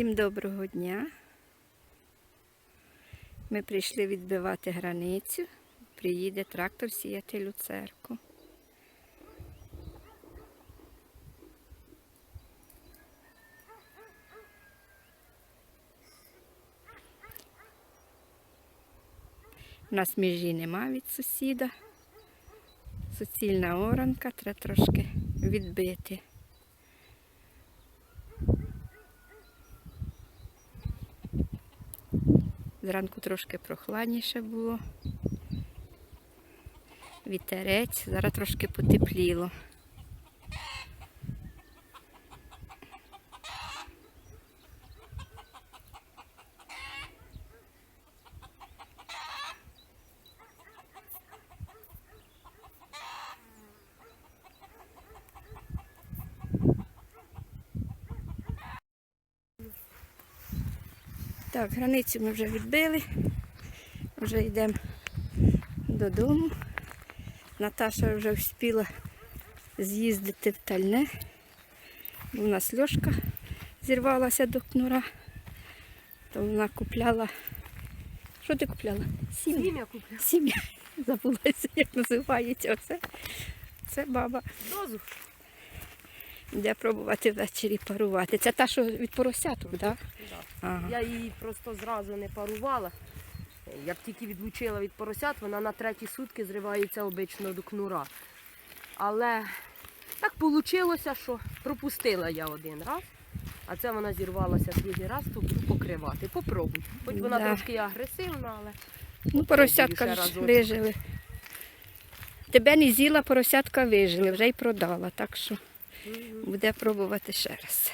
Всім доброго дня. Ми прийшли відбивати границю. Приїде трактор сіяти люцерку. У нас межі нема від сусіда. Суцільна оранка, треба трошки відбити. Зранку трошки прохладніше було. Вітерець, зараз трошки потепліло. Так, границю ми вже відбили. Вже йдемо додому. Наташа вже встигла з'їздити в тальне. У нас льошка зірвалася до кнура. То вона купляла. Що ти купляла? Сім'я. Сім'я куплю. Сім'я. Забулася, як називається оце. Це баба. Дозу. Йде пробувати ввечері парувати. Це та, що від поросяток, так? Да? Да. Ага. Я її просто зразу не парувала. Як тільки відлучила від поросят, вона на треті сутки зривається обично до кнура. Але так вийшло, що пропустила я один раз, а це вона зірвалася другий раз, то буду покривати. Попробуй. Хоч вона Да. трошки агресивна, але Ну, поросятка ж вижили. Тебе не з'їла, поросятка вижили, вже й продала, так що буде пробувати ще раз.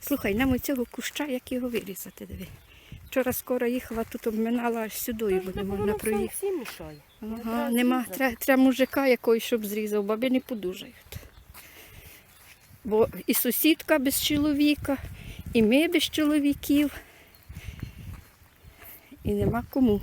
Слухай, нам оцього куща, як його вирізати, диви. Вчора скоро їхала, тут обминала аж сюди, і буде можна проїхати. Ага, нема, треба, треба мужика якогось, щоб зрізав, баби не подужають. Бо і сусідка без чоловіка, і ми без чоловіків. І нема кому.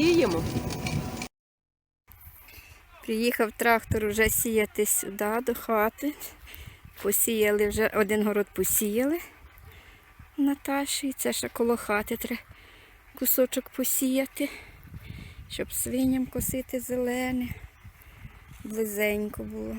Сіємо. Приїхав трактор вже сіяти сюди, до хати. Посіяли вже один город посіяли Наташі. Це ще коло хати треба кусочок посіяти, щоб свиням косити зелене. Близенько було.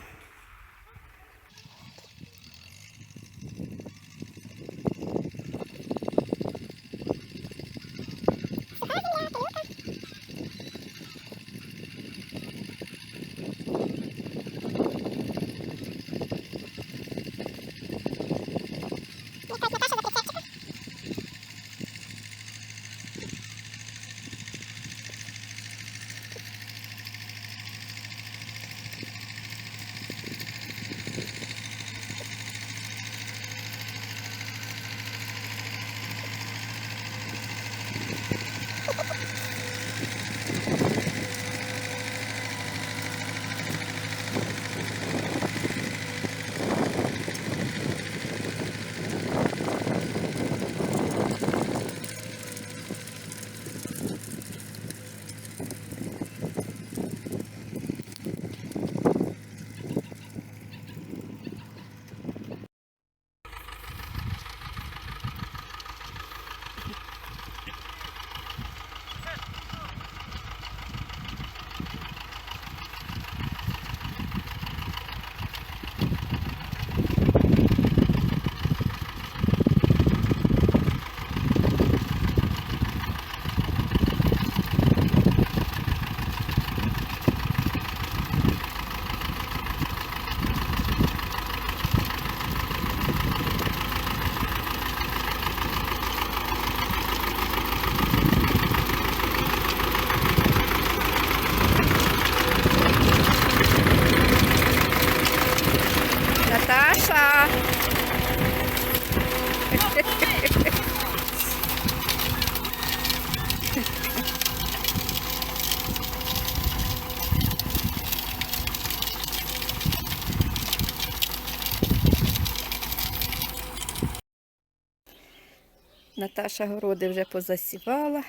Наташа городи вже позасівала.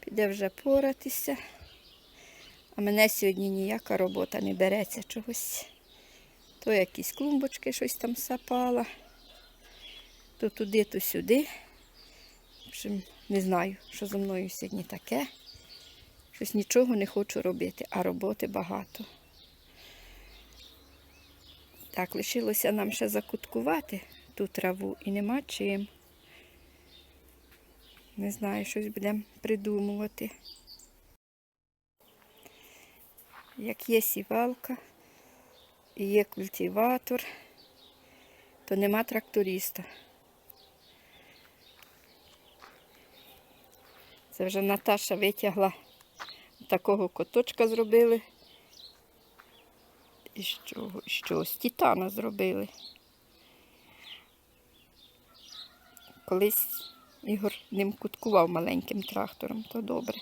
Піде вже поратися. А мене сьогодні ніяка робота не береться чогось. То якісь клумбочки щось там сапала, то туди, то сюди. В не знаю, що зі мною сьогодні таке. Щось нічого не хочу робити, а роботи багато. Так, лишилося нам ще закуткувати ту траву і нема чим. Не знаю, щось будемо придумувати. Як є сівалка і є культиватор, то нема тракториста. Це вже Наташа витягла такого коточка зробили. І з чого? З титана зробили. Колись Ігор ним куткував маленьким трактором, то добре.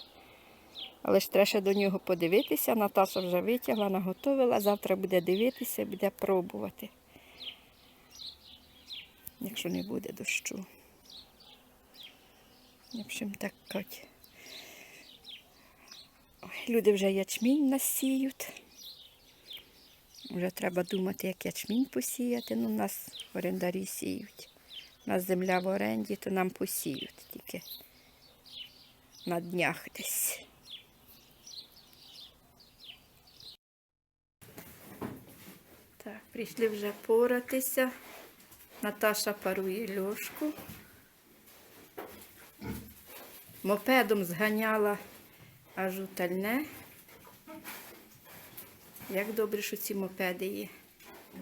Але ж треба ще до нього подивитися. Наташа вже витягла, наготовила. Завтра буде дивитися, буде пробувати. Якщо не буде дощу. В общем, так. Ой, Люди вже ячмінь насіють. Вже треба думати, як ячмінь посіяти. Ну, у нас орендарі сіють. У нас земля в оренді, то нам посіють тільки на днях десь. Так, прийшли вже поратися. Наташа парує льошку. Мопедом зганяла аж у тальне. Як добре, що ці мопеди є.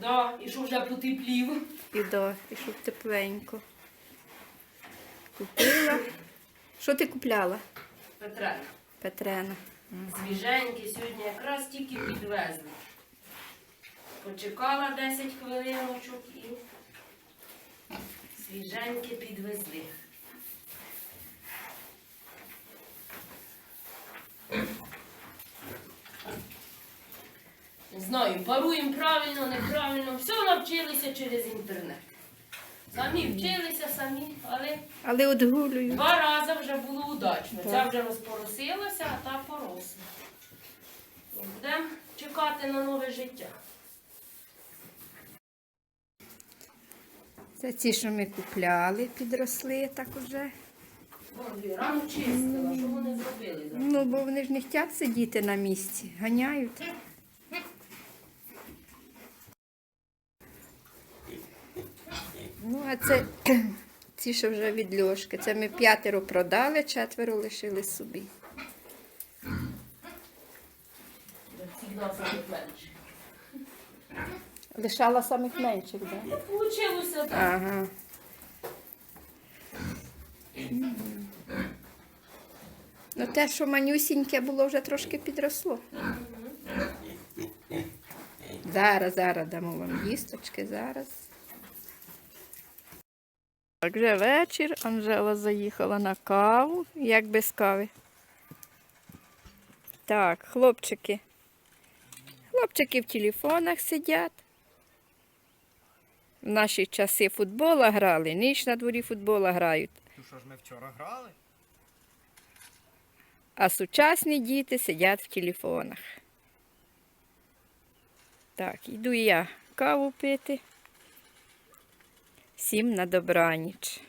Да, і що вже потеплів. І до, і щоб тепленько. Купила. Що ти купляла, Петрена. Петрена? свіженькі сьогодні якраз тільки підвезли. Почекала 10 хвилиночок і свіженькі підвезли. Знаю, паруємо правильно, неправильно. Все навчилися через інтернет. Самі вчилися, самі, але Але одгулюю. Два рази вже було удачно. Так. Ця вже розпоросилася, а та поросла. І Будемо чекати на нове життя. Це ті, що ми купляли, підросли так уже. Рано чистила, що вони зробили? Ну, бо вони ж не хочуть сидіти на місці, ганяють. Ну, а це ці, що вже від льошки. Це ми п'ятеро продали, четверо лишили собі. Лишала самих менших, так? Да? Получилося так. Ага. Ну, те, що манюсіньке було, вже трошки підросло. Зараз, зараз дамо вам їсточки, зараз. Так, вже вечір. Анжела заїхала на каву. Як без кави? Так, хлопчики. Хлопчики в телефонах сидять. В наші часи футбола грали, ніч на дворі футбола грають. Ну що ж ми вчора грали? А сучасні діти сидять в телефонах. Так, йду я каву пити. Всім на добраніч.